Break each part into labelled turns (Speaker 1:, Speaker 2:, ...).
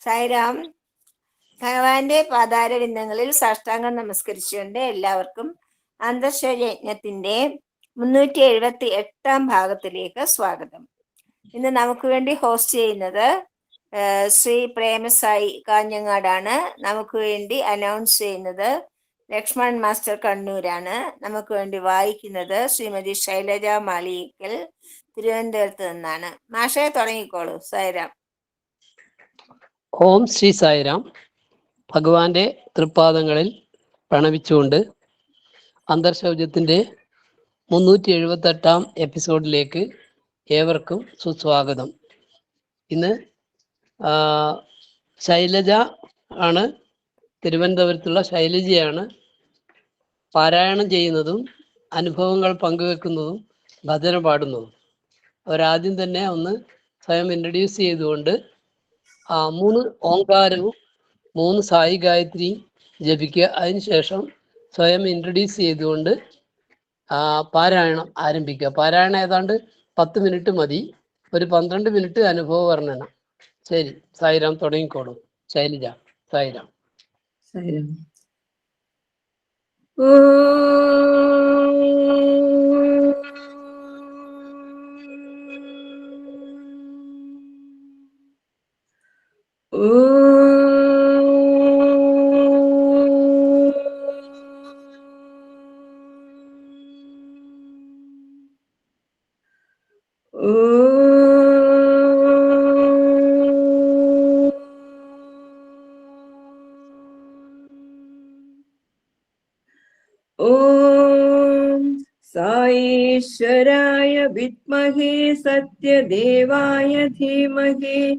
Speaker 1: സായിരാം ഭഗവാന്റെ പാതാരവിന്ദങ്ങളിൽ സാഷ്ടാംഗം നമസ്കരിച്ചുകൊണ്ട് എല്ലാവർക്കും അന്തർശയജ്ഞത്തിന്റെ മുന്നൂറ്റി എഴുപത്തി എട്ടാം ഭാഗത്തിലേക്ക് സ്വാഗതം. ഇന്ന് നമുക്ക് വേണ്ടി ഹോസ്റ്റ് ചെയ്യുന്നത് ശ്രീ പ്രേമസായി കാഞ്ഞങ്ങാടാണ്. നമുക്ക് വേണ്ടി അനൗൺസ് ചെയ്യുന്നത് ലക്ഷ്മൺ മാസ്റ്റർ കണ്ണൂരാണ്. നമുക്ക് വേണ്ടി വായിക്കുന്നത് ശ്രീമതി ശൈലജ മാളിയേക്കൽ തിരുവനന്തപുരത്ത് നിന്നാണ്. മാഷയെ തുടങ്ങിക്കോളൂ. സായിരാം
Speaker 2: ഓം ശ്രീ സായിരാം. ഭഗവാന്റെ തൃപ്പാദങ്ങളിൽ പ്രണവിച്ചുകൊണ്ട് അന്തർശൗചത്തിന്റെ മുന്നൂറ്റി എഴുപത്തെട്ടാം എപ്പിസോഡിലേക്ക് ഏവർക്കും സുസ്വാഗതം. ഇന്ന് ശൈലജ ആണ് തിരുവനന്തപുരത്തുള്ള ശൈലജയാണ് പാരായണം ചെയ്യുന്നതും അനുഭവങ്ങൾ പങ്കുവെക്കുന്നതും ഭജന പാടുന്നതും. അവരാദ്യം തന്നെ ഒന്ന് സ്വയം ഇൻട്രൊഡ്യൂസ് ചെയ്തുകൊണ്ട് മൂന്ന് ഓങ്കാരവും മൂന്ന് സായി ഗായത്രി ജപിക്കുക. അതിനുശേഷം സ്വയം ഇൻട്രൊഡ്യൂസ് ചെയ്തുകൊണ്ട് ആ, പാരായണം ആരംഭിക്കുക. പാരായണം ഏതാണ്ട് പത്ത് മിനിറ്റ് മതി. ഒരു പന്ത്രണ്ട് മിനിറ്റ് അനുഭവ വർണന. ശരി. സായിരാം തുടങ്ങിക്കോളൂ. ശൈലജ സായിരാം.
Speaker 3: സായിരാം. ॐ साईश्वराय विद्महे सत्यदेवाय धीमहि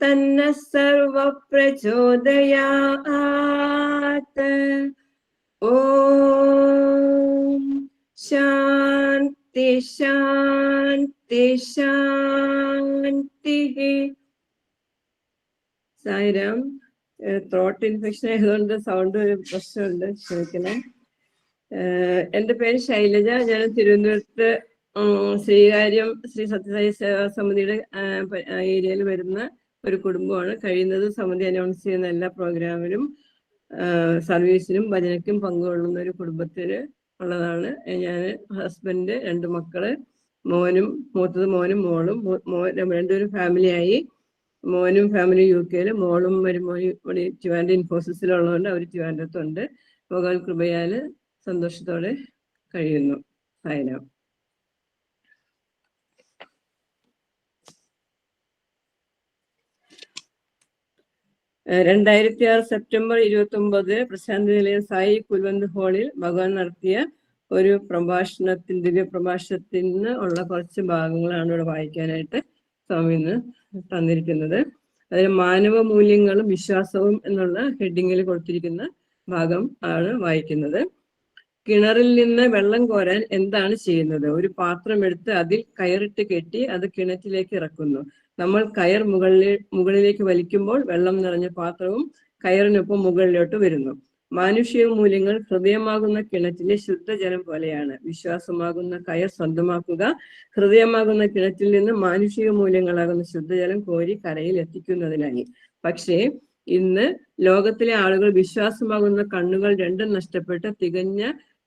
Speaker 3: തന്ന സർവപ്രചോദയാത് ഓം ശാന്തി ശാന്തി ശാന്തി. സായിരാം ത്രോട്ട് ഇൻഫെക്ഷൻ ആയതുകൊണ്ട് സൗണ്ട് ഒരു പ്രശ്നമുണ്ട് ക്ഷമിക്കണം. എന്റെ പേര് ശൈലജ ഞാൻ തിരുവനന്തപുരത്ത് ശ്രീകാര്യം ശ്രീ സത്യസായി സമിതിയുടെ ഏരിയയിൽ വരുന്ന ഒരു കുടുംബമാണ്. കഴിയുന്നത് സമിതി അനൗൺസ് ചെയ്യുന്ന എല്ലാ പ്രോഗ്രാമിലും സർവീസിനും ഭജനയ്ക്കും പങ്കുകൊള്ളുന്ന ഒരു കുടുംബത്തിന് ഉള്ളതാണ്. ഞാൻ ഹസ്ബൻഡ് രണ്ട് മക്കൾ മോനും മൂത്തത് മോനും മോളും രണ്ടുപേരും ഫാമിലിയായി മോനും ഫാമിലി യു കെയിൽ മോളും മരുമോനും ഇവിടെ ട്രിവാൻഡ്രം ഇൻഫോസിസിലുള്ളതുകൊണ്ട് അവർ ട്രിവാൻഡ്രത്തുണ്ട് ഭഗവാൻ കൃപയാൽ സന്തോഷത്തോടെ കഴിയുന്നു. സായനം രണ്ടായിരത്തി ആറ് സെപ്റ്റംബർ ഇരുപത്തി ഒമ്പത് പ്രശാന്തി നിലയം സായി കുൽവന്ത് ഹാളിൽ ഭഗവാൻ നടത്തിയ ഒരു പ്രഭാഷണത്തിൽ ദിവ്യ പ്രഭാഷണത്തിൽ നിന്ന് ഉള്ള കുറച്ച് ഭാഗങ്ങളാണ് ഇവിടെ വായിക്കാനായിട്ട് സ്വാമി ഇന്ന് തന്നിരിക്കുന്നത്. അതിൽ മാനവ മൂല്യങ്ങളും വിശ്വാസവും എന്നുള്ള ഹെഡിങ്ങിൽ കൊടുത്തിരിക്കുന്ന ഭാഗം ആണ് വായിക്കുന്നത്. കിണറിൽ നിന്ന് വെള്ളം കോരാൻ എന്താണ് ചെയ്യുന്നത്? ഒരു പാത്രം എടുത്ത് അതിൽ കയറിട്ട് കെട്ടി അത് കിണറ്റിലേക്ക് ഇറക്കുന്നു. നമ്മൾ കയർ മുകളിലെ മുകളിലേക്ക് വലിക്കുമ്പോൾ വെള്ളം നിറഞ്ഞ പാത്രവും കയറിനൊപ്പം മുകളിലോട്ട് വരുന്നു. മാനുഷിക മൂല്യങ്ങൾ ഹൃദയമാകുന്ന കിണറ്റിലെ ശുദ്ധജലം പോലെയാണ്. വിശ്വാസമാകുന്ന കയർ സ്വന്തമാക്കുക ഹൃദയമാകുന്ന കിണറ്റിൽ നിന്ന് മാനുഷിക മൂല്യങ്ങളാകുന്ന ശുദ്ധജലം കോരി കരയിൽ എത്തിക്കുന്നതിനായി. പക്ഷേ ഇന്ന് ലോകത്തിലെ ആളുകൾ വിശ്വാസമാകുന്ന കണ്ണുകൾ രണ്ടും നഷ്ടപ്പെട്ട് തികഞ്ഞ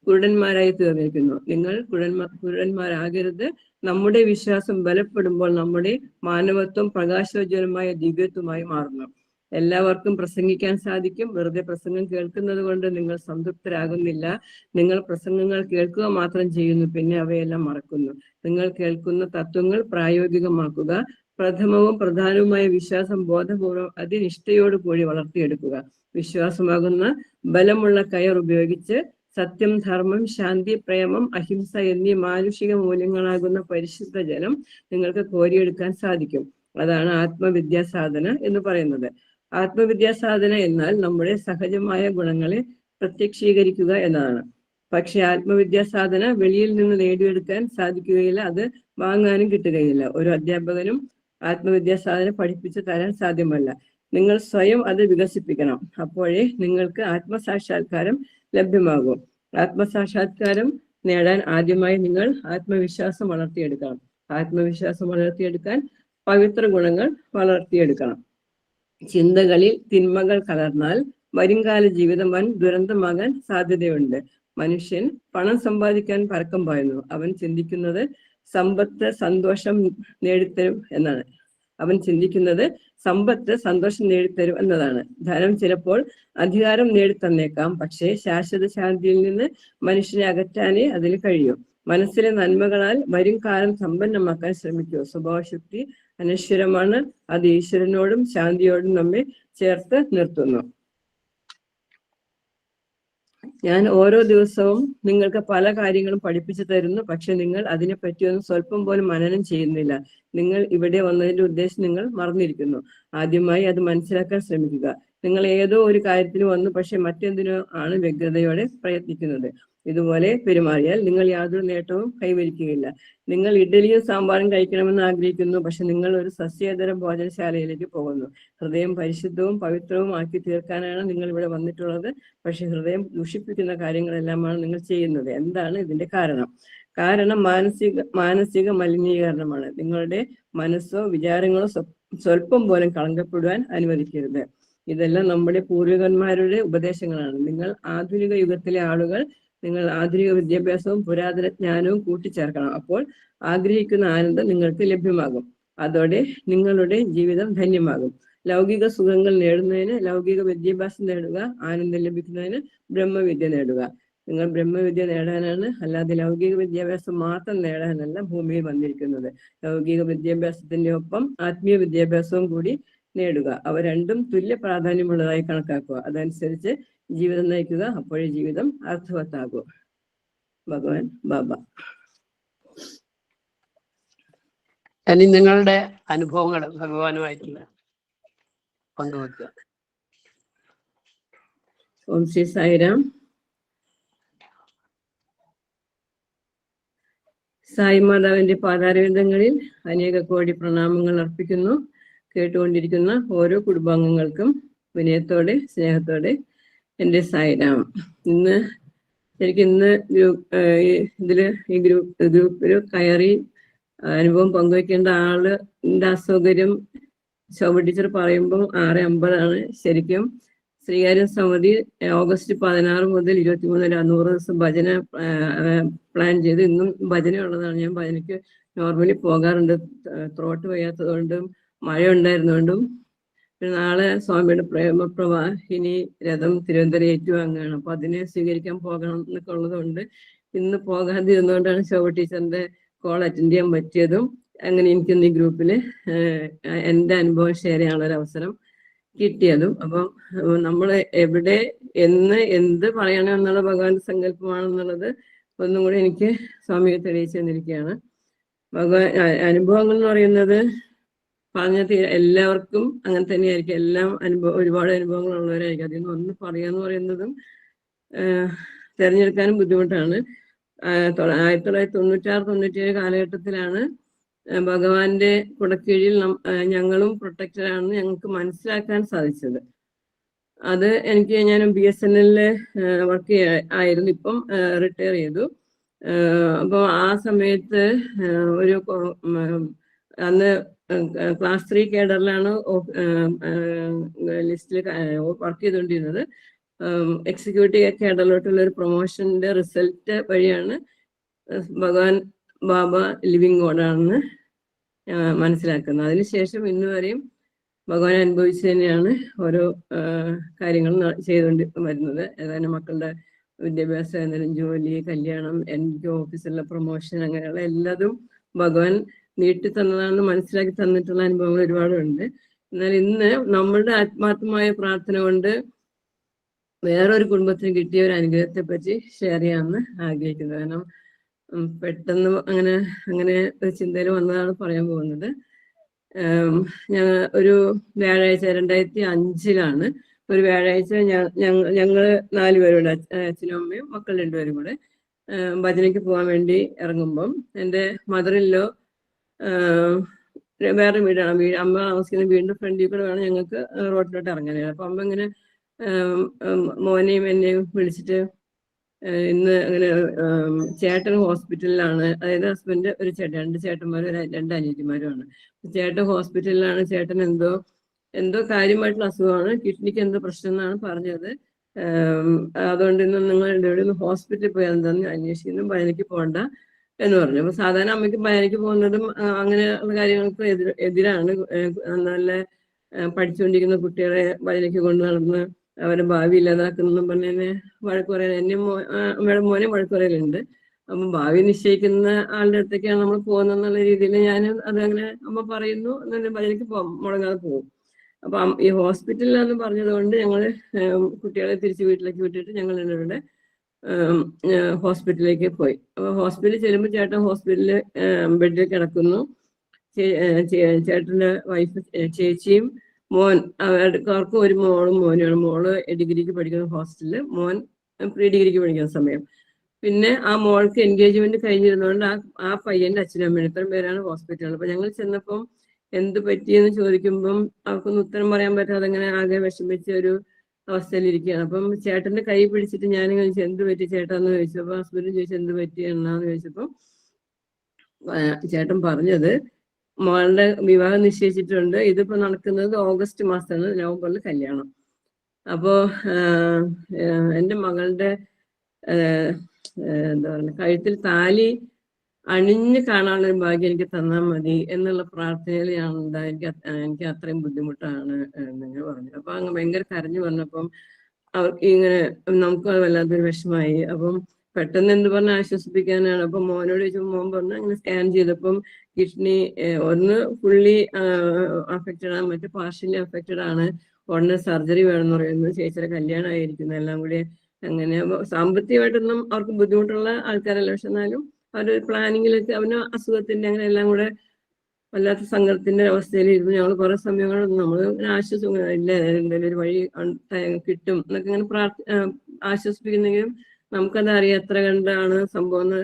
Speaker 3: കുരുടന്മാരായി തീർന്നിരിക്കുന്നു. നിങ്ങൾ കുരുടന്മാർ കുരുടന്മാരാകരുത്. നമ്മുടെ വിശ്വാസം ബലപ്പെടുമ്പോൾ നമ്മുടെ മാനവത്വം പ്രകാശോജ്വലമായ ദിവ്യത്വമായി മാറുന്നു. എല്ലാവർക്കും പ്രസംഗിക്കാൻ സാധിക്കും. വെറുതെ പ്രസംഗം കേൾക്കുന്നത് കൊണ്ട് നിങ്ങൾ സംതൃപ്തരാകുന്നില്ല. നിങ്ങൾ പ്രസംഗങ്ങൾ കേൾക്കുക മാത്രം ചെയ്യുന്നു പിന്നെ അവയെല്ലാം മറക്കുന്നു. നിങ്ങൾ കേൾക്കുന്ന തത്വങ്ങൾ പ്രായോഗികമാക്കുക. പ്രഥമവും പ്രധാനവുമായ വിശ്വാസം ബോധപൂർവം അതിനിഷ്ഠയോടുകൂടി വളർത്തിയെടുക്കുക. വിശ്വാസമാകുന്ന ബലമുള്ള കയർ ഉപയോഗിച്ച് സത്യം ധർമ്മം ശാന്തി പ്രേമം അഹിംസ എന്നീ മാനുഷിക മൂല്യങ്ങളാകുന്ന പരിശുദ്ധ ജലം നിങ്ങൾക്ക് കോരിയെടുക്കാൻ സാധിക്കും. അതാണ് ആത്മവിദ്യാസാധന എന്ന് പറയുന്നത്. ആത്മവിദ്യാസാധന എന്നാൽ നമ്മുടെ സഹജമായ ഗുണങ്ങളെ പ്രത്യക്ഷീകരിക്കുക എന്നതാണ്. പക്ഷെ ആത്മവിദ്യാസാധന വെളിയിൽ നിന്ന് നേടിയെടുക്കാൻ സാധിക്കുകയില്ല അത് വാങ്ങാനും കിട്ടുകയില്ല. ഒരു അധ്യാപകനും ആത്മവിദ്യാസാധന പഠിപ്പിച്ചു തരാൻ സാധ്യമല്ല. നിങ്ങൾ സ്വയം അത് വികസിപ്പിക്കണം. അപ്പോഴേ നിങ്ങൾക്ക് ആത്മസാക്ഷാത്കാരം ലഭ്യമാകും. ആത്മസാക്ഷാത്കാരം നേടാൻ ആദ്യമായി നിങ്ങൾ ആത്മവിശ്വാസം വളർത്തിയെടുക്കണം. ആത്മവിശ്വാസം വളർത്തിയെടുക്കാൻ പവിത്ര ഗുണങ്ങൾ വളർത്തിയെടുക്കണം. ചിന്തകളിൽ തിന്മകൾ കലർന്നാൽ വരുംകാല ജീവിതം വൻ ദുരന്തമാകാൻ സാധ്യതയുണ്ട്. മനുഷ്യൻ പണം സമ്പാദിക്കാൻ പരക്കം പായുന്നു. അവൻ ചിന്തിക്കുന്നത് സമ്പത്ത് സന്തോഷം നേടിത്തരും എന്നാണ്. അവൻ ചിന്തിക്കുന്നത് സമ്പത്ത് സന്തോഷം നേടിത്തരും എന്നതാണ്. ധനം ചിലപ്പോൾ അധികാരം നേടിത്തന്നേക്കാം. പക്ഷേ ശാശ്വത ശാന്തിയിൽ നിന്ന് മനുഷ്യനെ അകറ്റാനേ അതിൽ കഴിയൂ. മനസ്സിലെ നന്മകളാൽ വരും കാലം സമ്പന്നമാക്കാൻ ശ്രമിക്കൂ. സ്വഭാവശക്തി അനശ്വരമാണ്. അത് ഈശ്വരനോടും ശാന്തിയോടും നമ്മെ ചേർത്ത് നിർത്തുന്നു. ഞാൻ ഓരോ ദിവസവും നിങ്ങൾക്ക് പല കാര്യങ്ങളും പഠിപ്പിച്ചു തരുന്നു പക്ഷെ നിങ്ങൾ അതിനെ പറ്റിയൊന്നും സ്വല്പം പോലും മനനം ചെയ്യുന്നില്ല. നിങ്ങൾ ഇവിടെ വന്നതിന്റെ ഉദ്ദേശം നിങ്ങൾ മറന്നിരിക്കുന്നു. ആദ്യമായി അത് മനസ്സിലാക്കാൻ ശ്രമിക്കുക. നിങ്ങൾ ഏതോ ഒരു കാര്യത്തിന് വന്നു പക്ഷെ മറ്റെന്തിനോ ആണ് വ്യഗ്രതയോടെ പ്രയത്നിക്കുന്നത്. ഇതുപോലെ പെരുമാറിയാൽ നിങ്ങൾ യാതൊരു നേട്ടവും കൈവരിക്കുകയില്ല. നിങ്ങൾ ഇഡ്ഡലിയും സാമ്പാറും കഴിക്കണമെന്ന് ആഗ്രഹിക്കുന്നു പക്ഷെ നിങ്ങൾ ഒരു സസ്യേതര ഭോജനശാലയിലേക്ക് പോകുന്നു. ഹൃദയം പരിശുദ്ധവും പവിത്രവും ആക്കി തീർക്കാനാണ് നിങ്ങൾ ഇവിടെ വന്നിട്ടുള്ളത് പക്ഷെ ഹൃദയം ദൂഷിപ്പിക്കുന്ന കാര്യങ്ങളെല്ലാമാണ് നിങ്ങൾ ചെയ്യുന്നത്. എന്താണ് ഇതിന്റെ കാരണം? കാരണം മാനസിക മാനസിക മലിനീകരണമാണ്. നിങ്ങളുടെ മനസ്സോ വിചാരങ്ങളോ സ്വ- സ്വല്പം പോലും കളങ്കപ്പെടുവാൻ അനുവദിക്കരുത്. ഇതെല്ലാം നമ്മുടെ പൂർവികന്മാരുടെ ഉപദേശങ്ങളാണ്. നിങ്ങൾ ആധുനിക യുഗത്തിലെ ആളുകൾ നിങ്ങൾ ആധുനിക വിദ്യാഭ്യാസവും പുരാതന ജ്ഞാനവും കൂട്ടിച്ചേർക്കണം. അപ്പോൾ ആഗ്രഹിക്കുന്ന ആനന്ദം നിങ്ങൾക്ക് ലഭ്യമാകും. അതോടെ നിങ്ങളുടെ ജീവിതം ധന്യമാകും. ലൗകിക സുഖങ്ങൾ നേടുന്നതിന് ലൗകിക വിദ്യാഭ്യാസം നേടുക ആനന്ദം ലഭിക്കുന്നതിന് ബ്രഹ്മവിദ്യ നേടുക. നിങ്ങൾ ബ്രഹ്മവിദ്യ നേടാനാണ് അല്ലാതെ ലൗകിക വിദ്യാഭ്യാസം മാത്രം നേടാനല്ല ഭൂമിയിൽ വന്നിരിക്കുന്നത്. ലൗകിക വിദ്യാഭ്യാസത്തിന്റെ ഒപ്പം ആത്മീയ വിദ്യാഭ്യാസവും കൂടി നേടുക. അവ രണ്ടും തുല്യ പ്രാധാന്യമുള്ളതായി കണക്കാക്കുക. അതനുസരിച്ച് ജീവിതം നയിക്കുക. അപ്പോഴേ ജീവിതം അർത്ഥവത്താകൂ. ഭഗവാൻ ബാബ.
Speaker 2: ഇനി നിങ്ങളുടെ അനുഭവങ്ങൾ ഭഗവാനുമായിട്ടുള്ള പങ്കുവെക്കുക.
Speaker 3: ഓം ശ്രീ സായിരാം സായി മാതാവിന്റെ പാതാരവിന്ദങ്ങളിൽ അനേക കോടി പ്രണാമങ്ങൾ അർപ്പിക്കുന്നു. കേട്ടുകൊണ്ടിരിക്കുന്ന ഓരോ കുടുംബാംഗങ്ങൾക്കും വിനയത്തോടെ സ്നേഹത്തോടെ എന്റെ സായിരാം ഇന്ന് എനിക്ക് ഇന്ന് ഇതിൽ ഈ ഗ്രൂപ്പ് ഗ്രൂപ്പിൽ കയറി അനുഭവം പങ്കുവെക്കേണ്ട ആളിന്റെ അസൗകര്യം ശോഭ ടീച്ചർ പറയുമ്പോൾ ആറ് അമ്പതാണ് ശരിക്കും. ശ്രീകാര്യ സമിതി ഓഗസ്റ്റ് പതിനാറ് മുതൽ ഇരുപത്തിമൂന്ന് വരെ നൂറ് ദിവസം ഭജന പ്ലാൻ ചെയ്ത്. ഇന്നും ഭജന ഉള്ളതാണ്. ഞാൻ ഭജനയ്ക്ക് നോർമലി പോകാറുണ്ട്. ത്രോട്ട് വയ്യാത്തതുകൊണ്ടും മഴ ഉണ്ടായിരുന്നുകൊണ്ടും നാളെ സ്വാമിയുടെ പ്രേമപ്രവാഹിനി രഥം തിരുവനന്തപുരം ഏറ്റുവാങ്ങുകയാണ്. അപ്പൊ അതിനെ സ്വീകരിക്കാൻ പോകണം എന്നൊക്കെ ഉള്ളതുകൊണ്ട് ഇന്ന് പോകാതിരുന്നുകൊണ്ടാണ് ശോഭ ടീച്ചറിന്റെ കോൾ അറ്റൻഡ് ചെയ്യാൻ പറ്റിയതും അങ്ങനെ എനിക്ക് ഈ ഗ്രൂപ്പിൽ എന്റെ അനുഭവം ഷെയർ ചെയ്യാനുള്ള ഒരു അവസരം കിട്ടിയതും. അപ്പം നമ്മൾ എവിടെ എന്ന് എന്ത് പറയണം എന്നുള്ള ഭഗവാന്റെ സങ്കല്പമാണെന്നുള്ളത് ഒന്നും കൂടി എനിക്ക് സ്വാമിയെ തെളിയിച്ചു തന്നിരിക്കുകയാണ്. ഭഗവാൻ അനുഭവങ്ങൾ എന്ന് പറയുന്നത് പറഞ്ഞ എല്ലാവർക്കും അങ്ങനെ തന്നെയായിരിക്കും. എല്ലാം അനുഭവം ഒരുപാട് അനുഭവങ്ങൾ ഉള്ളവരായിരിക്കും അതിൽ നിന്ന് ഒന്ന് പറയാന്ന് പറയുന്നതും തിരഞ്ഞെടുക്കാനും ബുദ്ധിമുട്ടാണ്. ആയിരത്തി തൊള്ളായിരത്തി തൊണ്ണൂറ്റാറ് തൊണ്ണൂറ്റേഴ് കാലഘട്ടത്തിലാണ് ഭഗവാന്റെ കുടക്കീഴിൽ ഞങ്ങളും പ്രൊട്ടക്റ്റഡ് ആണെന്ന് ഞങ്ങൾക്ക് മനസ്സിലാക്കാൻ സാധിച്ചത്. അത് എനിക്ക് ഞാൻ ബി എസ് എൻ എല്ലിൽ വർക്ക് ആയിരുന്നു. ഇപ്പം റിട്ടയർ ചെയ്തു. അപ്പോൾ ആ സമയത്ത് ഒരു അന്ന് ക്ലാസ് ത്രീ കേഡറിലാണ് ലിസ്റ്റിൽ വർക്ക് ചെയ്തുകൊണ്ടിരുന്നത് എക്സിക്യൂട്ടീവ് കേഡറിലോട്ടുള്ള ഒരു പ്രൊമോഷന്റെ റിസൾട്ട് വഴിയാണ് ഭഗവാൻ ബാബ ലിവിങ് ഗോഡാണെന്ന് മനസ്സിലാക്കുന്നത്. അതിനുശേഷം ഇന്ന് വരെയും ഭഗവാൻ അനുഭവിച്ചു തന്നെയാണ് ഓരോ കാര്യങ്ങളും ചെയ്തുകൊണ്ട് വരുന്നത്. ഏതാനും മക്കളുടെ വിദ്യാഭ്യാസം ഏതായാലും ജോലി കല്യാണം എനിക്ക് ഓഫീസിലുള്ള പ്രൊമോഷൻ അങ്ങനെയുള്ള എല്ലാതും ഭഗവാൻ നീട്ടി തന്നതാണെന്ന് മനസ്സിലാക്കി തന്നിട്ടുള്ള അനുഭവങ്ങൾ ഒരുപാടുണ്ട്. എന്നാൽ ഇന്ന് നമ്മളുടെ ആത്മാർത്ഥമായ പ്രാർത്ഥന കൊണ്ട് വേറൊരു കുടുംബത്തിന് കിട്ടിയ ഒരു അനുഗ്രഹത്തെ പറ്റി ഷെയർ ചെയ്യാമെന്ന് ആഗ്രഹിക്കുന്നത് കാരണം പെട്ടെന്ന് അങ്ങനെ അങ്ങനെ ഒരു ചിന്തയിൽ വന്നതാണ് പറയാൻ പോകുന്നത്. ഞങ്ങൾ ഒരു വ്യാഴാഴ്ച രണ്ടായിരത്തി അഞ്ചിലാണ്. ഒരു വ്യാഴാഴ്ച ഞങ്ങൾ നാലുപേരുടെ അച്ഛനും അമ്മയും മക്കൾ രണ്ടുപേരും കൂടെ. ഭജനയ്ക്ക് പോകാൻ വേണ്ടി ഇറങ്ങുമ്പം എന്റെ മദറിലോ വേറെ വീടാണ്. വീട് അമ്മ താമസിക്കുന്ന വീടിന്റെ ഫ്രണ്ടിൽ കൂടെ വേണം ഞങ്ങൾക്ക് റോഡിലോട്ട് ഇറങ്ങാൻ. അപ്പൊ അമ്മ ഇങ്ങനെ മോനെയും എന്നെയും വിളിച്ചിട്ട് ഇന്ന് അങ്ങനെ ചേട്ടൻ ഹോസ്പിറ്റലിലാണ്. അതായത് ഹസ്ബൻഡ് ഒരു ചേട്ടൻ രണ്ട് ചേട്ടന്മാരും രണ്ട് അനിയത്തിമാരുമാണ് ചേട്ടൻ ഹോസ്പിറ്റലിലാണ്. ചേട്ടൻ എന്തോ എന്തോ കാര്യമായിട്ടുള്ള അസുഖമാണ്. കിഡ്നിക്ക് എന്തോ പ്രശ്നം എന്നാണ് പറഞ്ഞത്. അതുകൊണ്ട് ഇന്ന് നിങ്ങൾ ഹോസ്പിറ്റലിൽ പോയാൽ എന്താന്ന് അന്വേഷിക്കുന്നു. എനിക്ക് പോകണ്ട എന്ന് പറഞ്ഞു. അപ്പൊ സാധാരണ അമ്മയ്ക്ക് ഭയനയ്ക്ക് പോകുന്നതും അങ്ങനെ അങ്ങനെയുള്ള കാര്യങ്ങൾക്ക് എതിർ എതിരാണ്. നല്ല പഠിച്ചുകൊണ്ടിരിക്കുന്ന കുട്ടികളെ ഭജനയ്ക്ക് കൊണ്ടു നടന്ന് അവരെ ഭാവി ഇല്ലാതാക്കുന്നു പറഞ്ഞു എന്നെ വഴക്ക് പറയാൻ എന്നെ അമ്മയുടെ മോനെ വഴക്ക് പറയലുണ്ട് അപ്പം ഭാവി നിശ്ചയിക്കുന്ന ആളുടെ അടുത്തേക്കാണ് നമ്മൾ പോകുന്നത് എന്നുള്ള രീതിയിൽ ഞാൻ അതങ്ങനെ അമ്മ പറയുന്നു എന്നെ ഭജനയ്ക്ക് മുടങ്ങാതെ പോകും. അപ്പൊ ഈ ഹോസ്പിറ്റലിലാന്ന് പറഞ്ഞത് കൊണ്ട് ഞങ്ങൾ കുട്ടികളെ തിരിച്ച് വീട്ടിലേക്ക് വിട്ടിട്ട് ഞങ്ങൾ രണ്ടുപേരുടെ ഹോസ്പിറ്റലിലേക്ക് പോയി. അപ്പൊ ഹോസ്പിറ്റലിൽ ചെല്ലുമ്പോൾ ചേട്ടൻ ഹോസ്പിറ്റലിൽ ബെഡിൽ കിടക്കുന്നു. ചേട്ടന്റെ വൈഫ് ചേച്ചിയും മോൻ അവർക്ക് ഒരു മോളും മോനുമാണ് മോൾ ഡിഗ്രിക്ക് പഠിക്കുന്ന ഹോസ്റ്റലിൽ മോൻ പ്രീ ഡിഗ്രിക്ക് പഠിക്കുന്ന സമയം. പിന്നെ ആ മോൾക്ക് എൻഗേജ്മെന്റ് കഴിഞ്ഞിരുന്നതുകൊണ്ട് ആ ആ പയ്യന്റെ അച്ഛനും അമ്മയും ഇത്രയും പേരാണ് ഹോസ്പിറ്റലിൽ. അപ്പൊ ഞങ്ങൾ ചെന്നപ്പം എന്ത് പറ്റിയെന്ന് ചോദിക്കുമ്പം അവർക്കൊന്നും ഉത്തരം പറയാൻ പറ്റാതെ അങ്ങനെ ആകെ വിഷമിച്ച ഒരു അവസ്ഥയിൽ ഇരിക്കുകയാണ് അപ്പം ചേട്ടന്റെ കൈ പിടിച്ചിട്ട് ഞാൻ ചോദിച്ചു എന്ത് പറ്റി ചേട്ടാന്ന് ചോദിച്ചപ്പോ ഹസ്ബൻഡും ചോദിച്ചു എന്ത് പറ്റി എന്നാന്ന് ചോദിച്ചപ്പോ ചേട്ടൻ പറഞ്ഞത് മോളുടെ വിവാഹം നിശ്ചയിച്ചിട്ടുണ്ട്. ഇതിപ്പോ നടക്കുന്നത് ഓഗസ്റ്റ് മാസമാണ് നവംബറിൽ കല്യാണം. അപ്പോ എന്റെ മകളുടെ എന്താ പറയുക കഴുത്തിൽ താലി അണിഞ്ഞ് കാണാനുള്ള ഭാഗ്യം എനിക്ക് തന്നാൽ മതി എന്നുള്ള പ്രാർത്ഥനയിലാണ് ഉണ്ടായി എനിക്ക് എനിക്ക് അത്രയും ബുദ്ധിമുട്ടാണ് നിങ്ങൾ പറഞ്ഞു അപ്പൊ അങ്ങ് ഭയങ്കര കരഞ്ഞു പറഞ്ഞപ്പം അവർക്ക് ഇങ്ങനെ നമുക്ക് വല്ലാത്തൊരു വിഷമായി. അപ്പം പെട്ടെന്ന് എന്ത് പറഞ്ഞ ആശ്വസിപ്പിക്കാനാണ്? അപ്പൊ മോനോട് ചോദിച്ചു മോൻ പറഞ്ഞു അങ്ങനെ സ്കാൻ ചെയ്തപ്പം കിഡ്നി ഒന്ന് ഫുള്ളി അഫക്റ്റഡ് ആണ് മറ്റു പാർഷ്യലി അഫക്റ്റഡ് ആണ്. ഉടനെ സർജറി വേണമെന്ന് പറയുന്നു ചേച്ചിയുടെ കല്യാണമായിരിക്കുന്നു. എല്ലാം കൂടി അങ്ങനെ. സാമ്പത്തികമായിട്ടൊന്നും അവർക്ക് ബുദ്ധിമുട്ടുള്ള ആൾക്കാരല്ല. പക്ഷെ എന്നാലും അവരുടെ പ്ലാനിങ്ങിലൊക്കെ അവന് അസുഖത്തിന്റെ അങ്ങനെ എല്ലാം കൂടെ വല്ലാത്ത സങ്കടത്തിന്റെ അവസ്ഥയിലിരുന്നു. ഞങ്ങൾ കുറെ സമയങ്ങൾ നമ്മൾ ഇങ്ങനെ ആശ്വസം ഇല്ല എന്തെങ്കിലും ഒരു വഴി കിട്ടും എന്നൊക്കെ ഇങ്ങനെ പ്രാർത്ഥി ആശ്വസിപ്പിക്കുന്നെങ്കിലും നമുക്കത് അറിയാം എത്ര കണ്ടാണ് സംഭവം എന്ന്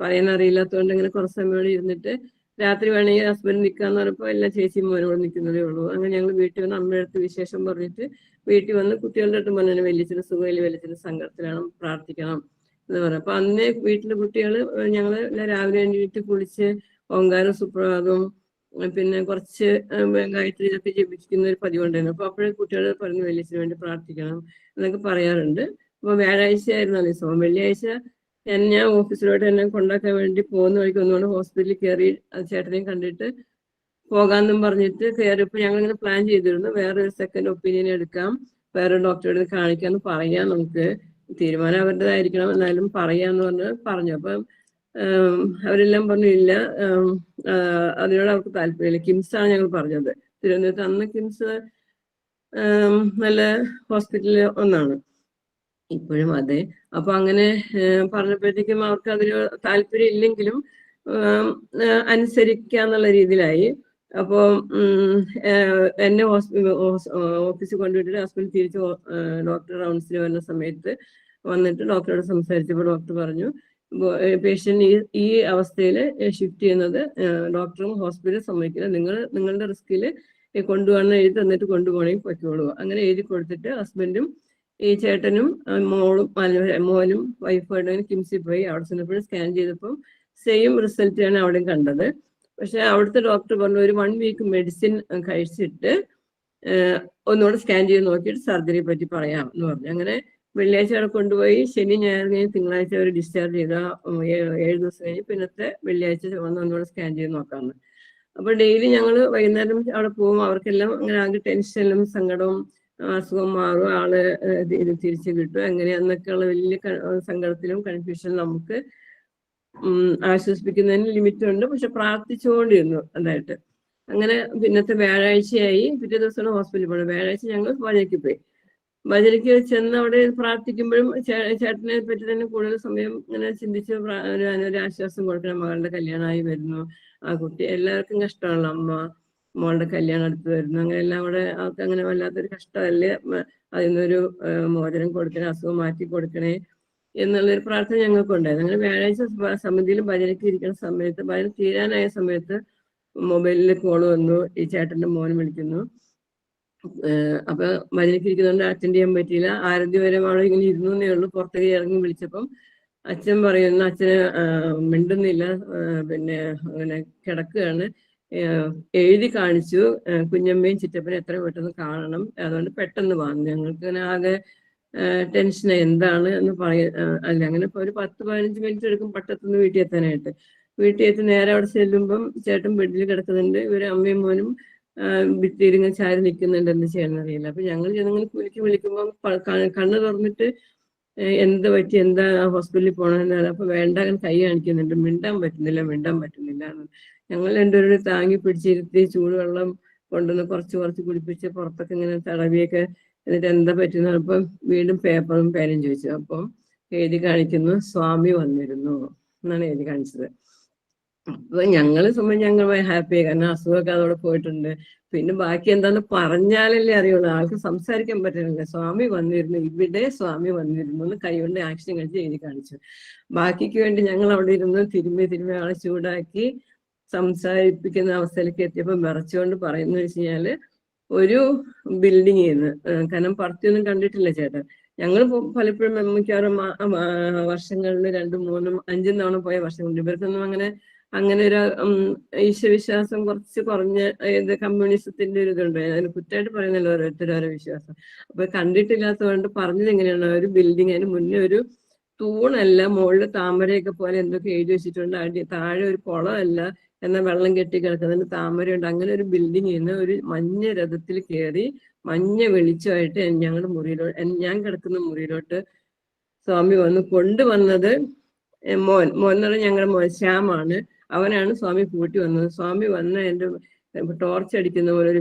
Speaker 3: പറയാൻ അറിയില്ലാത്തതുകൊണ്ട് ഇങ്ങനെ കുറെ സമയം ഇരുന്നിട്ട് രാത്രി വേണമെങ്കിൽ ഹസ്ബൻഡ് നിൽക്കാന്ന് പറഞ്ഞപ്പോൾ എല്ലാ ചേച്ചിയും മോനോട് നിൽക്കുന്നതേ ഉള്ളൂ. അങ്ങനെ ഞങ്ങൾ വീട്ടിൽ വന്ന് അമ്മയുടെ അടുത്ത് വിശേഷം പറഞ്ഞിട്ട് വീട്ടിൽ വന്ന് കുട്ടികളുടെ അടുത്ത് പറഞ്ഞു വലിയച്ഛന് സുഖമില്ല വലിയച്ഛന് സങ്കടത്തിലാണ് പ്രാർത്ഥിക്കണം. എന്ന് പറഞ്ഞു. അപ്പൊ അന്നേ വീട്ടിലെ കുട്ടികൾ ഞങ്ങൾ രാവിലെ എണീറ്റ് കുളിച്ച് ഓങ്കാരം സുപ്രഭാതവും പിന്നെ കുറച്ച് ഗായത്രി ഇതൊക്കെ ജപിക്കുന്ന ഒരു പതിവുണ്ടായിരുന്നു അപ്പൊ അപ്പോഴേ കുട്ടികൾ പറഞ്ഞു വലിയച്ഛന് വേണ്ടി പ്രാർത്ഥിക്കണം എന്നൊക്കെ പറയാറുണ്ട്. അപ്പൊ വ്യാഴാഴ്ച ആയിരുന്നു അല്ലേ സമയം വെള്ളിയാഴ്ച ഞാൻ ഞാൻ ഓഫീസിലോട്ട് എന്നെ കൊണ്ടാക്കാൻ വേണ്ടി പോകുന്ന വഴിക്ക് ഒന്നുകൊണ്ട് ഹോസ്പിറ്റലിൽ കയറി ചേട്ടനെയും കണ്ടിട്ട് പോകാമെന്നും പറഞ്ഞിട്ട് കയറിയപ്പോൾ ഞങ്ങൾ ഇങ്ങനെ പ്ലാൻ ചെയ്തിരുന്നു വേറെ ഒരു സെക്കൻഡ് ഒപ്പീനിയൻ എടുക്കാം വേറെ ഡോക്ടറെ കാണിക്കാന്ന് പറയാം നമുക്ക്. തീരുമാനം അവരുടേതായിരിക്കണം എന്നാലും പറയാന്ന് പറഞ്ഞ് പറഞ്ഞു. അപ്പം അവരെല്ലാം പറഞ്ഞു ഇല്ല അതിനോട് അവർക്ക് താല്പര്യമില്ല. കിംസ് ആണ് ഞങ്ങൾ പറഞ്ഞത്. തിരുവനന്തപുരത്ത് അന്ന് കിംസ് നല്ല ഹോസ്പിറ്റലിൽ ഒന്നാണ്. ഇപ്പോഴും അതെ. അപ്പൊ അങ്ങനെ പറഞ്ഞപ്പോഴത്തേക്കും അവർക്ക് അതിന് താല്പര്യം ഇല്ലെങ്കിലും അനുസരിക്കാന്നുള്ള രീതിയിലായി. അപ്പോ ഉം, ഏഹ് എന്നെ ഓഫീസിൽ കൊണ്ടുപോയിട്ട് ഹസ്ബൻഡ് തിരിച്ച് ഡോക്ടർ റൗണ്ട്സിൽ വരുന്ന സമയത്ത് വന്നിട്ട് ഡോക്ടറോട് സംസാരിച്ചപ്പോൾ ഡോക്ടർ പറഞ്ഞു പേഷ്യന്റ് ഈ ഈ അവസ്ഥയിൽ ഷിഫ്റ്റ് ചെയ്യുന്നത് ഡോക്ടറും ഹോസ്പിറ്റലും സമ്മതിക്കില്ല. നിങ്ങൾ നിങ്ങളുടെ റിസ്കിൽ കൊണ്ടുപോകണം എഴുതി തന്നിട്ട് കൊണ്ടുപോകണമെങ്കിൽ പറ്റുള്ളൂ. അങ്ങനെ എഴുതി കൊടുത്തിട്ട് ഹസ്ബൻഡും ഈ ചേട്ടനും മോളും മോനും വൈഫായിട്ട് കിംസി പോയി അവിടെ ചെന്നപ്പോൾ സ്കാൻ ചെയ്തപ്പോൾ സെയിം ആണ് അവിടെ കണ്ടത്. പക്ഷെ അവിടുത്തെ ഡോക്ടർ പറഞ്ഞു ഒരു വൺ വീക്ക് മെഡിസിൻ കഴിച്ചിട്ട് ഒന്നുകൂടെ സ്കാൻ ചെയ്ത് നോക്കിയിട്ട് സർജറിയെ പറ്റി പറയാം എന്ന് പറഞ്ഞു. അങ്ങനെ വെള്ളിയാഴ്ച അവിടെ കൊണ്ടുപോയി. ശനി ഞായർ കഴിഞ്ഞ് തിങ്കളാഴ്ച അവർ ഡിസ്ചാർജ് ചെയ്ത ഏഴ് ദിവസം കഴിഞ്ഞ് പിന്നത്തെ വെള്ളിയാഴ്ച വന്ന് ഒന്നുകൂടെ സ്കാൻ ചെയ്ത് നോക്കാമെന്ന് അപ്പൊ ഡെയിലി ഞങ്ങൾ വൈകുന്നേരം അവിടെ പോകും അവർക്കെല്ലാം അങ്ങനെ ആകെ ടെൻഷനും സങ്കടവും അസുഖം മാറും. ആൾ ഇത് തിരിച്ചു കിട്ടും. എങ്ങനെയാന്നൊക്കെയുള്ള വലിയ സങ്കടത്തിലും കൺഫ്യൂഷനും നമുക്ക് ആശ്വസിപ്പിക്കുന്നതിന് ലിമിറ്റ് ഉണ്ട് പക്ഷെ പ്രാർത്ഥിച്ചുകൊണ്ടിരുന്നു അതായിട്ട്. അങ്ങനെ പിന്നത്തെ വ്യാഴാഴ്ചയായി. പിറ്റേ ദിവസമാണ് ഹോസ്പിറ്റലിൽ പോകണം വ്യാഴാഴ്ച ഞങ്ങൾ ഭജനയ്ക്ക് പോയി. ഭജനയ്ക്ക് ചെന്ന് അവിടെ പ്രാർത്ഥിക്കുമ്പോഴും ചേട്ടനെ പറ്റി തന്നെ കൂടുതൽ സമയം ഇങ്ങനെ ചിന്തിച്ച് ഒരു ആശ്വാസം കൊടുക്കണം. മകളുടെ കല്യാണമായി വരുന്നു. ആ കുട്ടി എല്ലാവർക്കും കഷ്ടമാണല്ലോ. അമ്മ മോളുടെ കല്യാണം അടുത്ത് വരുന്നു അങ്ങനെ എല്ലാം കൂടെ അവർക്ക് അങ്ങനെ വല്ലാത്തൊരു കഷ്ടമല്ലേ? അതിൽ നിന്നൊരു മോചനം കൊടുക്കണേ അസുഖം മാറ്റി കൊടുക്കണേ എന്നുള്ളൊരു പ്രാർത്ഥന ഞങ്ങൾക്കുണ്ടായിരുന്നു. അങ്ങനെ വ്യാഴാഴ്ച സമിതിയിൽ ഭജനയ്ക്ക് ഇരിക്കുന്ന സമയത്ത് ഭജന തീരാനായ സമയത്ത് മൊബൈലിൽ കോൾ വന്നു. ഈ ചേട്ടന്റെ മോൻ വിളിക്കുന്നു. അപ്പൊ ഭജനയ്ക്ക് ഇരിക്കുന്നതുകൊണ്ട് അറ്റൻഡ് ചെയ്യാൻ പറ്റിയില്ല. ആരതി വരെ അവിടെ ഇങ്ങനെ ഇരുന്നേ ഉള്ളൂ. പുറത്തേക്ക് ഇറങ്ങി വിളിച്ചപ്പം അച്ഛൻ പറയുന്നു അച്ഛന് മിണ്ടുന്നില്ല. പിന്നെ അങ്ങനെ കിടക്കുകയാണ്. എഴുതി കാണിച്ചു. കുഞ്ഞമ്മയും ചിറ്റപ്പനും എത്ര പെട്ടെന്ന് കാണണം. അതുകൊണ്ട് പെട്ടെന്ന് വന്നു. ഞങ്ങൾക്ക് ഇങ്ങനെ ആകെ ടെൻഷൻ എന്താണ് എന്ന് പറയ അല്ല അങ്ങനെ ഒരു പത്ത് പതിനഞ്ച് മിനിറ്റ് എടുക്കും പട്ടത്തുനിന്ന് വീട്ടിൽ എത്താനായിട്ട്. വീട്ടിൽ എത്തി നേരെ അവിടെ ചെല്ലുമ്പം ചേട്ടൻ ബെഡിൽ കിടക്കുന്നുണ്ട്. ഇവർ അമ്മയും മോനും ഭിത്തിയിലിങ്ങനെ ചാരി നിൽക്കുന്നുണ്ട് എന്ത് ചെയ്യണമെന്ന് അറിയില്ല. അപ്പൊ ഞങ്ങൾ ജനങ്ങൾ വിളിക്ക് വിളിക്കുമ്പോൾ കണ്ണ് തുറന്നിട്ട് എന്ത് പറ്റി? എന്താ ഹോസ്പിറ്റലിൽ പോകണമെന്ന് അപ്പൊ വേണ്ട കൈ കാണിക്കുന്നുണ്ട്. മിണ്ടാൻ പറ്റുന്നില്ല മിണ്ടാൻ പറ്റുന്നില്ല. ഞങ്ങൾ രണ്ടുപേരും താങ്ങി പിടിച്ചിരുത്തി ചൂടുവെള്ളം കൊണ്ടുവന്ന് കുറച്ച് കുറച്ച് കുടിപ്പിച്ച് പുറത്തൊക്കെ ഇങ്ങനെ തടവിയൊക്കെ എന്നിട്ട് എന്താ പറ്റുന്ന അപ്പം വീണ്ടും പേപ്പറും പേനും ചോദിച്ചു. അപ്പം എഴുതി കാണിക്കുന്നു. സ്വാമി വന്നിരുന്നു എന്നാണ് എഴുതി കാണിച്ചത്. അപ്പൊ ഞങ്ങളെ സംബന്ധിച്ച് ഞങ്ങൾ ഹാപ്പി കാരണം അസുഖമൊക്കെ അതോടെ പോയിട്ടുണ്ട്. പിന്നെ ബാക്കി എന്താന്ന് പറഞ്ഞാലല്ലേ അറിയുള്ളൂ. ആൾക്ക് സംസാരിക്കാൻ പറ്റുന്നില്ല സ്വാമി വന്നിരുന്നു. ഇവിടെ സ്വാമി വന്നിരുന്നു. എന്ന് കൈകൊണ്ട് ആക്ഷൻ കഴിച്ച് എഴുതി കാണിച്ചു. ബാക്കിക്ക് വേണ്ടി ഞങ്ങൾ അവിടെ ഇരുന്ന് തിരുമ്മി തിരുമ്മി ആളെ ചൂടാക്കി സംസാരിപ്പിക്കുന്ന അവസ്ഥയിലേക്ക് എത്തിയപ്പോൾ വിറച്ചുകൊണ്ട് പറയുന്നത് വെച്ച് കഴിഞ്ഞാൽ ഒരു ബിൽഡിംഗ് ചെയ്യുന്നു കാരണം പറത്തിയൊന്നും കണ്ടിട്ടില്ല ചേട്ടൻ ഞങ്ങൾ പലപ്പോഴും മിക്കവാറും വർഷങ്ങളിൽ രണ്ടും മൂന്നും അഞ്ചും തവണ പോയ വർഷങ്ങളുണ്ട്. ഇവർക്കൊന്നും അങ്ങനെ അങ്ങനെ ഒരു ഈശ്വരവിശ്വാസം കുറച്ച് കുറഞ്ഞ ഇത് കമ്മ്യൂണിസത്തിന്റെ ഒരു ഇതുണ്ട്. അതിന് കുറ്റമായിട്ട് പറയുന്നില്ല ഓരോരുത്തരും ഓരോ വിശ്വാസം. അപ്പൊ കണ്ടിട്ടില്ലാത്തതുകൊണ്ട് പറഞ്ഞത് എങ്ങനെയാണ് ഒരു ബിൽഡിംഗ് അതിന് മുന്നേ ഒരു തൂണല്ല മുകളിൽ താമരയൊക്കെ പോലെ എന്തൊക്കെ എഴുതി വെച്ചിട്ടുണ്ട്. അടി താഴെ ഒരു കുളമല്ല എന്നാൽ വെള്ളം കെട്ടി കിടക്കുന്നതിന് താമരയുണ്ട്. അങ്ങനെ ഒരു ബിൽഡിംഗ് ചെയ്യുന്ന ഒരു മഞ്ഞ രഥത്തിൽ കയറി മഞ്ഞ വെളിച്ചമായിട്ട് ഞങ്ങളുടെ മുറിയിലോട്ട് ഞാൻ കിടക്കുന്ന മുറിയിലോട്ട് സ്വാമി വന്ന് കൊണ്ടുവന്നത് മോൻ. മോൻ എന്ന് പറഞ്ഞാൽ ഞങ്ങളുടെ മോൻ ശ്യാമാണ്. അവനാണ് സ്വാമി കൂട്ടി വന്നത്. സ്വാമി വന്ന എന്റെ ടോർച്ച് അടിക്കുന്ന പോലെ ഒരു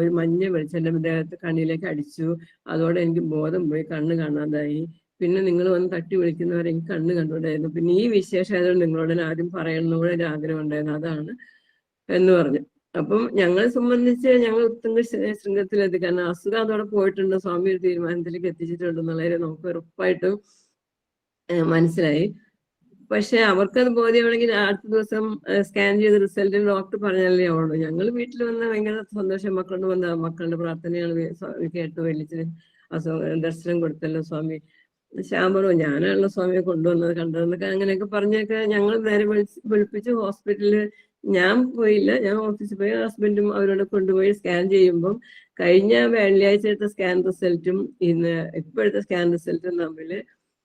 Speaker 3: ഒരു മഞ്ഞ വെളിച്ചം എന്റെ ദേഹത്ത് കണ്ണിലേക്ക് അടിച്ചു. അതോടെ എനിക്ക് ബോധം പോയി കണ്ണ് കാണാതായി. പിന്നെ നിങ്ങൾ വന്ന് തട്ടി വിളിക്കുന്നവരെ എനിക്ക് കണ്ണ് കണ്ടുകൊണ്ടായിരുന്നു പിന്നെ ഈ വിശേഷം നിങ്ങളോട് ആദ്യം പറയണമെന്ന് കൂടെ ഒരു ആഗ്രഹം ഉണ്ടായിരുന്നു. അതാണ് എന്ന് പറഞ്ഞു. അപ്പം ഞങ്ങളെ സംബന്ധിച്ച് ഞങ്ങൾ ഉത്തങ്ക ശൃംഗത്തിലെത്തി. കാരണം അസുഖം അതോടെ പോയിട്ടുണ്ട്. സ്വാമി ഒരു തീരുമാനത്തിലേക്ക് എത്തിച്ചിട്ടുണ്ട് എന്നുള്ളത് നമുക്ക് ഉറപ്പായിട്ടും മനസ്സിലായി. പക്ഷെ അവർക്കത് ബോധ്യമാണെങ്കിൽ അടുത്ത ദിവസം സ്കാൻ ചെയ്ത് റിസൾട്ട് ഡോക്ടർ പറഞ്ഞല്ലേ ഉള്ളൂ. ഞങ്ങൾ വീട്ടിൽ വന്ന ഭയങ്കര സന്തോഷം. മക്കളുടെ വന്ന മക്കളുടെ പ്രാർത്ഥനയാണ് കേട്ട് വലിച്ചിന് ദർശനം കൊടുത്തല്ലോ സ്വാമി. ശ്യാമറോ ഞാനാണല്ലോ സ്വാമിയെ കൊണ്ടുവന്നത് കണ്ടതെന്നൊക്കെ അങ്ങനെയൊക്കെ പറഞ്ഞൊക്കെ ഞങ്ങൾ നേരെ വിളിച്ച് വിളിപ്പിച്ച് ഹോസ്പിറ്റലിൽ ഞാൻ പോയില്ല. ഞാൻ ഓഫീസിൽ പോയി ഹസ്ബൻഡും അവരോട് കൊണ്ടുപോയി സ്കാൻ ചെയ്യുമ്പം കഴിഞ്ഞ വെള്ളിയാഴ്ച എടുത്ത സ്കാൻ റിസൾട്ടും ഇന്ന് ഇപ്പോഴത്തെ സ്കാൻ റിസൾട്ടും തമ്മിൽ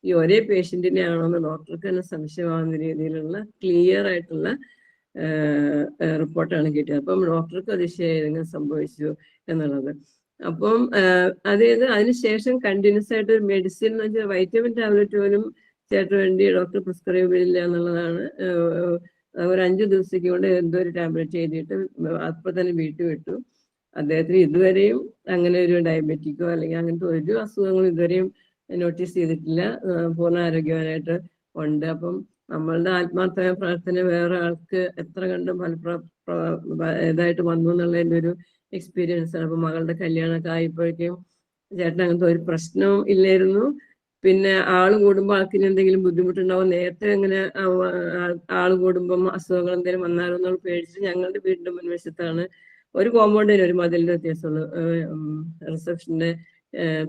Speaker 3: ഈ ഒരേ പേഷ്യന്റിനെ ആണോ എന്ന് ഡോക്ടർക്ക് തന്നെ സംശയമാകുന്ന രീതിയിലുള്ള ക്ലിയർ ആയിട്ടുള്ള റിപ്പോർട്ടാണ് കിട്ടിയത്. അപ്പം ഡോക്ടർക്ക് അതിശയം സംഭവിച്ചു എന്നുള്ളത്. അപ്പം അതായത് അതിനുശേഷം കണ്ടിന്യൂസ് ആയിട്ട് ഒരു മെഡിസിൻ എന്ന് വെച്ചാൽ വൈറ്റമിൻ ടാബ്ലറ്റ് പോലും ചേട്ടന് വേണ്ടി ഡോക്ടർ പ്രിസ്ക്രൈബ് ചെയ്യില്ല എന്നുള്ളതാണ് ഒരു അഞ്ചു ദിവസത്തേക്ക് കൊണ്ട് എന്തോ ഒരു ടാബ്ലറ്റ് എഴുതിയിട്ട് അപ്പൊ തന്നെ വീട്ടിൽ വിട്ടു അദ്ദേഹത്തിന് ഇതുവരെയും അങ്ങനെ ഒരു ഡയബറ്റിക്കോ അല്ലെങ്കിൽ അങ്ങനത്തെ ഒരു അസുഖങ്ങളും ഇതുവരെയും നോട്ടീസ് ചെയ്തിട്ടില്ല. പൂർണ ആരോഗ്യവാനായിട്ട് ഉണ്ട്. അപ്പം നമ്മളുടെ ആത്മാർത്ഥമായ പ്രാർത്ഥന വേറെ ആൾക്ക് എത്ര കണ്ടും ഫലപ്ര ഇതായിട്ട് വന്നു എന്നുള്ളതിന്റെ ഒരു എക്സ്പീരിയൻസ് ആണ്. അപ്പൊ മകളുടെ കല്യാണമൊക്കെ ആയപ്പോഴേക്കും ചേട്ടൻ അങ്ങനത്തെ ഒരു പ്രശ്നവും ഇല്ലായിരുന്നു. പിന്നെ ആൾ കൂടുമ്പോൾ ആൾക്കിന് എന്തെങ്കിലും ബുദ്ധിമുട്ടുണ്ടാവും. നേരത്തെ ഇങ്ങനെ ആൾ കൂടുമ്പം അസുഖങ്ങൾ എന്തെങ്കിലും വന്നാലോ എന്നുള്ള പേടിച്ച് ഞങ്ങളുടെ വീടിന്റെ മുൻവശത്താണ് ഒരു കോമ്പൗണ്ടിന് ഒരു മതിലിന്റെ വ്യത്യാസമുള്ളൂ. റിസപ്ഷന്റെ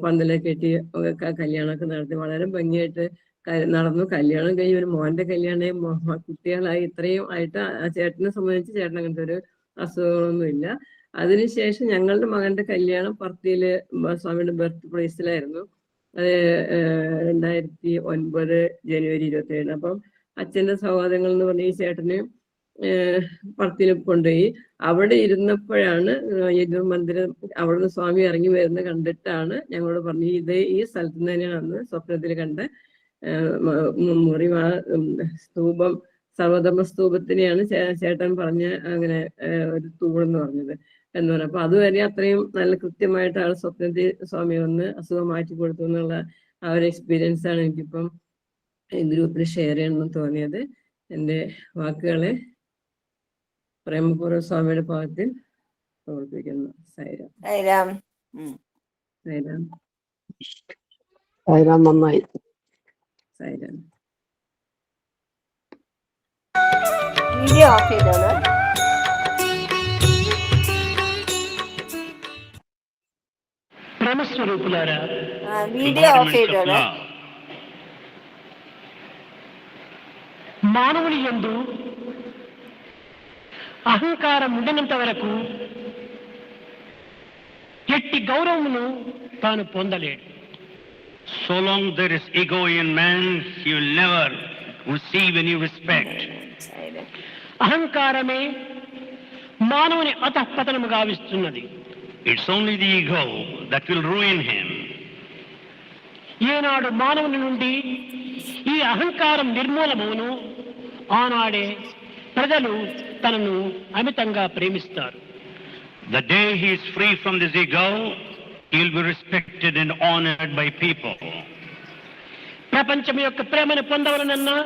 Speaker 3: പന്തലൊക്കെ കെട്ടി കല്യാണമൊക്കെ നടത്തി. വളരെ ഭംഗിയായിട്ട് നടന്നു. കല്യാണം കഴിഞ്ഞ് ഒരു മോന്റെ കല്യാണം കുട്ടികളായി. ഇത്രയും ആയിട്ട് ആ ചേട്ടനെ സംബന്ധിച്ച് ചേട്ടൻ അങ്ങനത്തെ ഒരു അസുഖങ്ങളൊന്നും ഇല്ല. അതിനുശേഷം ഞങ്ങളുടെ മകന്റെ കല്യാണം പർത്തിയിൽ സ്വാമിയുടെ ബർത്ത് പ്ലേസിലായിരുന്നു അത് രണ്ടായിരത്തി ഒൻപത് ജനുവരി ഇരുപത്തി ഏഴിന് അപ്പം അച്ഛന്റെ സഹോദരങ്ങൾ എന്ന് പറഞ്ഞ ഈ ചേട്ടന് പർത്തിയിൽ കൊണ്ടുപോയി. അവിടെ ഇരുന്നപ്പോഴാണ് യജു മന്ദിരം അവിടുന്ന് സ്വാമി ഇറങ്ങി വരുന്നത് കണ്ടിട്ടാണ് ഞങ്ങളോട് പറഞ്ഞു ഇത് ഈ സ്ഥലത്ത് തന്നെയാണ് അന്ന് സ്വപ്നത്തിൽ കണ്ട മുറി സ്തൂപം സർവധർമ്മ സ്തൂപത്തിനെയാണ് ചേട്ടൻ പറഞ്ഞ അങ്ങനെ ഒരു തൂണെന്ന് പറഞ്ഞത്. എന്ന് പറഞ്ഞു. അപ്പൊ അതുവരെ അത്രയും നല്ല കൃത്യമായിട്ട് ആൾ സ്വപ്നത്തിൽ സ്വാമി വന്ന് അസുഖം മാറ്റി കൊടുത്തു എന്നുള്ള ആ ഒരു എക്സ്പീരിയൻസ് ആണ് എനിക്കിപ്പം ഗ്രൂപ്പിൽ ഷെയർ ചെയ്യണമെന്ന് തോന്നിയത്. എന്റെ വാക്കുകളെ പ്രേമപൂർവ്വ സ്വാമിയുടെ ഭാഗത്തിൽ പ്രവർത്തിക്കുന്നു സൈരം
Speaker 1: സൈറാം ഉം.
Speaker 3: സൈരം
Speaker 2: സായിരാം നന്നായി
Speaker 3: സൈരം
Speaker 1: വീഡിയോ ഓഫ് ചെയ്തോളൂ
Speaker 2: ప్రేమస్వరూపులారా
Speaker 1: ആ, വീഡിയോ ഓഫ്
Speaker 4: embodiments of
Speaker 1: ചെയ്തോളൂ
Speaker 4: love.
Speaker 2: మానవుని యందు అహంకారం ఉండనంత వరకు ఎట్టి గౌరవమును తాను పొందలేడు.
Speaker 4: So long there is ego in man you never receive any respect
Speaker 2: అహంకారమే మానవుని అతఃపతనము గావిస్తున్నది.
Speaker 4: It's only the ego that will ruin him
Speaker 2: ఏనాడు మానవుని నుండి ఈ అహంకారం నిర్మూలమవును ఆనాడే ప్రజలు తనను అమితంగా ప్రేమిస్తారు
Speaker 4: The day he is free from this ego, he will be respected and honored by people.
Speaker 2: ప్రపంచం యొక్క ప్రేమను పొందవలనన్నా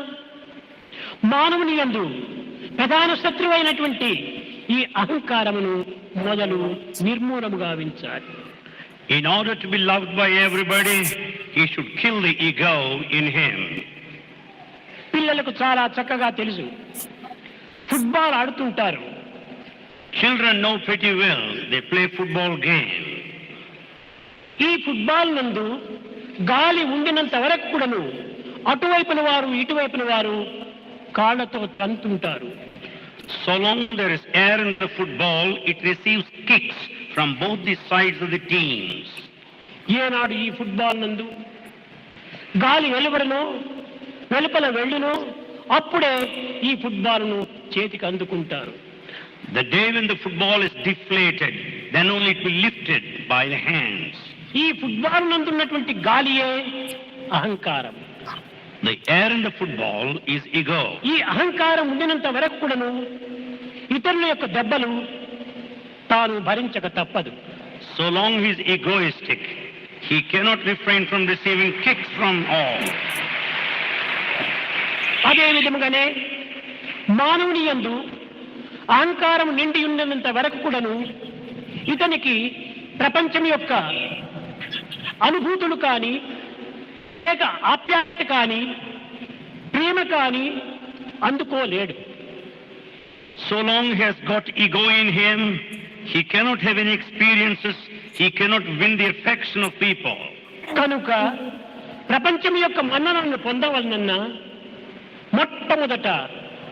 Speaker 2: మానవుని యందు ప్రధాన శత్రువు అయినటువంటి ఈ అహంకారమును మొదలు నిర్మూలము గావించాలి
Speaker 4: In order to be loved by everybody, he should kill the ego in him.
Speaker 2: పిల్లలకు చాలా చక్కగా తెలుసు ఫుట్బాల్ ఆడుతుంటారు.
Speaker 4: Children know pretty well they play football game
Speaker 2: ఈ ఫుట్బాల్ నందు గాలి ఉండినంత వరకు కూడాను అటువైపున వారు ఇటువైపున వారు కాళ్ళతో తంతుంటారు.
Speaker 4: So long there is air in the football it receives kicks from both the sides of the teams
Speaker 2: ఏనాడు ఈ ఫుట్బాల్ నందు గాలి వెలువడను వెలుపల వెళ్ళును అప్పుడే ఈ ఫుట్బాల్ను చేతికి అందుకుంటారు.
Speaker 4: The day when the football is deflated then only it will lifted by the hands
Speaker 2: ఈ ఫుట్బాల్ నందున్నటువంటి గాలియే అహంకారం.
Speaker 4: The air in the football is ego
Speaker 2: ఈ అహంకారం ఉండినంత వరకు కూడాను ఇతరుల యొక్క దెబ్బలు తాను భరించక తప్పదు.
Speaker 4: So long he's egoistic he cannot refrain from receiving kicks from all
Speaker 2: అదే విధముగానే మానవుని ఎందు అహంకారం నిండి ఉన్నంత వరకు కూడాను ఇతనికి ప్రపంచం యొక్క అనుభూతులు కానీ లేక ఆప్యాయత కానీ ప్రేమ కానీ అందుకోలేడు.
Speaker 4: So long has got ego in him he cannot have any experiences he cannot win the affection of people
Speaker 2: కనుక ప్రపంచం యొక్క మన్ననను పొందవలనన్నా మొట్టమొదట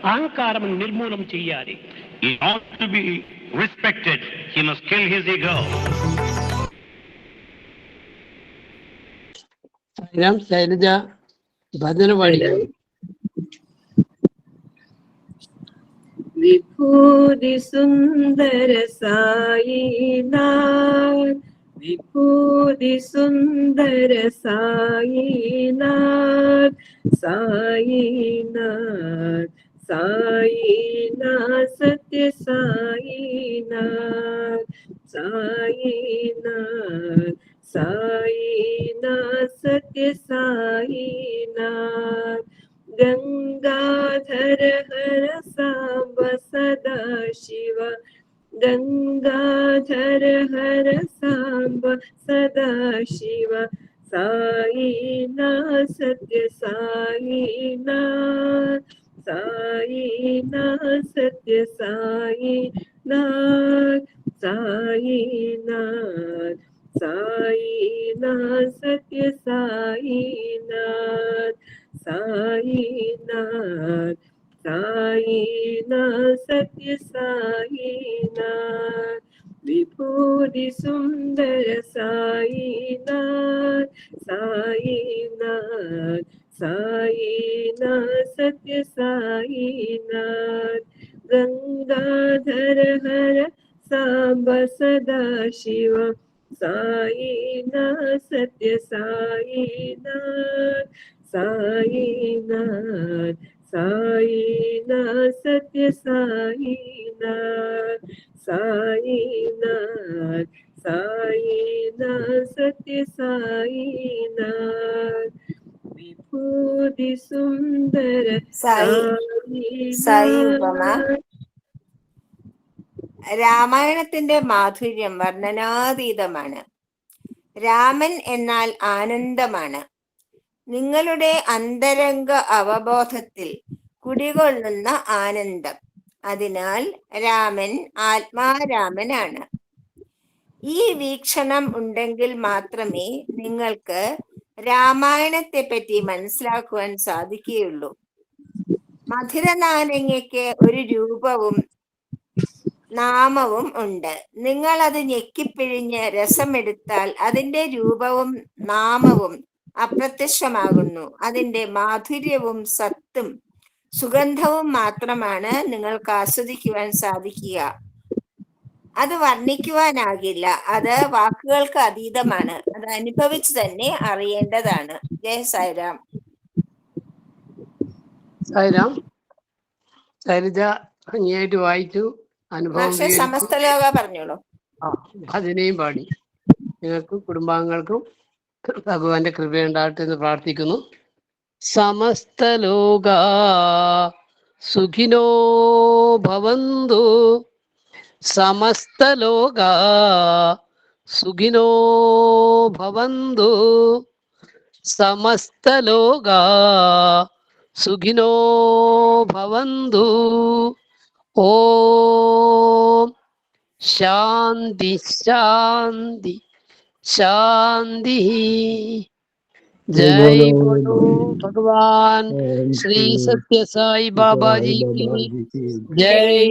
Speaker 2: అహంకారం నిర్మూలం చెయ్యాలి
Speaker 4: In order to be respected, he must kill his ego.
Speaker 2: Sairam Shailaja భజన పాడి
Speaker 3: విభూది సుందర సాయినాథ్ విభూది సుందర సాయినాథ్ సాయినాథ్ साईना सत्य साईना साईना साईना सत्य साईना गंगाधर हर सांब सदा शिव, गंगाधर हर सांब सदा शिव साईना सत्य साईना साई ना सत्य साई नाथ साई नाथ साई ना सत्य साई नाथ साई नाथ साई ना सत्य साई नाथ विभूति सुंदर साई नाथ साई नाथ साईनाथ सत्य साईनाथ गङ्गाधर हर साम्ब सदा शिव। साईनाथ सत्य साईनाथ साईनाथ साईनाथ सत्य साईनाथ साईनाथ साईनाथ सत्य साईनाथ
Speaker 1: വിഭൂതി സുന്ദര രാമായണത്തിന്റെ മാധുര്യം വർണനാതീതമാണ്. രാമൻ എന്നാൽ ആനന്ദമാണ്. നിങ്ങളുടെ അന്തരംഗ അവബോധത്തിൽ കുടികൊള്ളുന്ന ആനന്ദം. അതിനാൽ രാമൻ ആത്മാരാമനാണ്. ഈ വീക്ഷണം ഉണ്ടെങ്കിൽ മാത്രമേ നിങ്ങൾക്ക് രാമായണത്തെ പറ്റി മനസ്സിലാക്കുവാൻ സാധിക്കുകയുള്ളൂ. മധുരനാരങ്ങയ്ക്ക് ഒരു രൂപവും നാമവും ഉണ്ട്. നിങ്ങൾ അത് ഞെക്കിപ്പിഴിഞ്ഞ് രസമെടുത്താൽ അതിന്റെ രൂപവും നാമവും അപ്രത്യക്ഷമാകുന്നു. അതിന്റെ മാധുര്യവും സത്തും സുഗന്ധവും മാത്രമാണ് നിങ്ങൾക്ക് ആസ്വദിക്കുവാൻ സാധിക്കുക. അത് വർണിക്കുവാനാകില്ല. അത് വാക്കുകൾക്ക് അതീതമാണ്. അത് അനുഭവിച്ച് തന്നെ അറിയേണ്ടതാണ്. ജയ സായിരാം.
Speaker 5: സായിരാം സരിത ഭംഗിയായിട്ട് വായിച്ചു അനുഭവം
Speaker 1: സമസ്ത ലോക പറഞ്ഞോളൂ.
Speaker 5: ഭജനയും പാടി. നിങ്ങൾക്കും കുടുംബാംഗങ്ങൾക്കും ഭഗവാന്റെ കൃപയുണ്ടാകട്ടെ എന്ന് പ്രാർത്ഥിക്കുന്നു. സമസ്ത ലോക സുഖിനോ ഭവന്തു. సమస్తలోగా సుగినో భవందు సమస్తలోగా సుగినో భవందు ఓ శాంతి శాంతి శాంతి जय गुरु भगवान श्री सत्य साई बाबा जी की जय